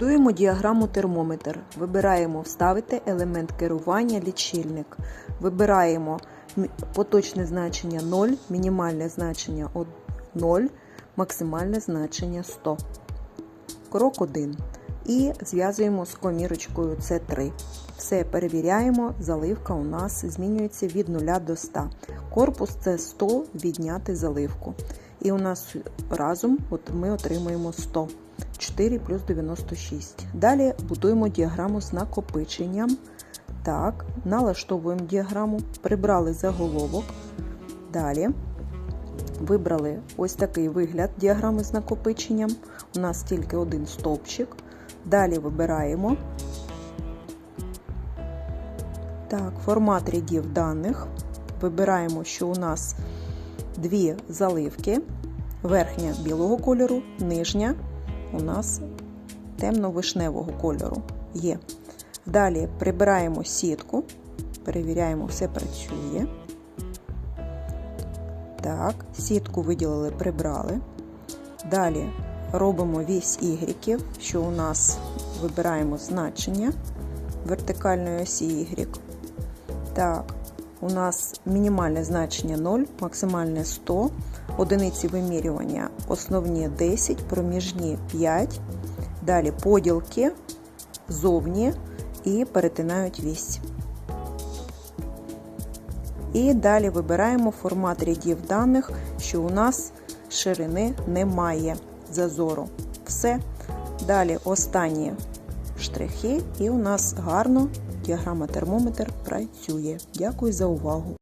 Будуємо діаграму термометр. Вибираємо Вставити елемент керування лічильник. Вибираємо поточне значення 0, мінімальне значення 0, максимальне значення 100. Крок 1. І зв'язуємо з комірочкою С3. Все перевіряємо. Заливка у нас змінюється від 0 до 100. Корпус це 100 відняти заливку. І у нас разом от ми отримуємо 100. 4 плюс 96. Далі будуємо діаграму з накопиченням. Так, налаштовуємо діаграму, прибрали заголовок. Далі вибрали ось такий вигляд діаграми з накопиченням. У нас тільки один стовпчик. Далі вибираємо так, формат рядів даних. Вибираємо, що у нас дві заливки. Верхня білого кольору, нижня у нас темно-вишневого кольору є. Далі прибираємо сітку, перевіряємо, все працює. Так, сітку виділили, прибрали. Далі робимо вісь Y, що у нас вибираємо значення вертикальної осі Y. Так, у нас мінімальне значення 0, максимальне 100, одиниці вимірювання основні 10, проміжні 5. Далі поділки зовні і перетинають вісь. І далі вибираємо формат рядів даних, що у нас ширини немає зазору. Все. Далі останні штрихи, і у нас гарно діаграма термометр працює. Дякую за увагу!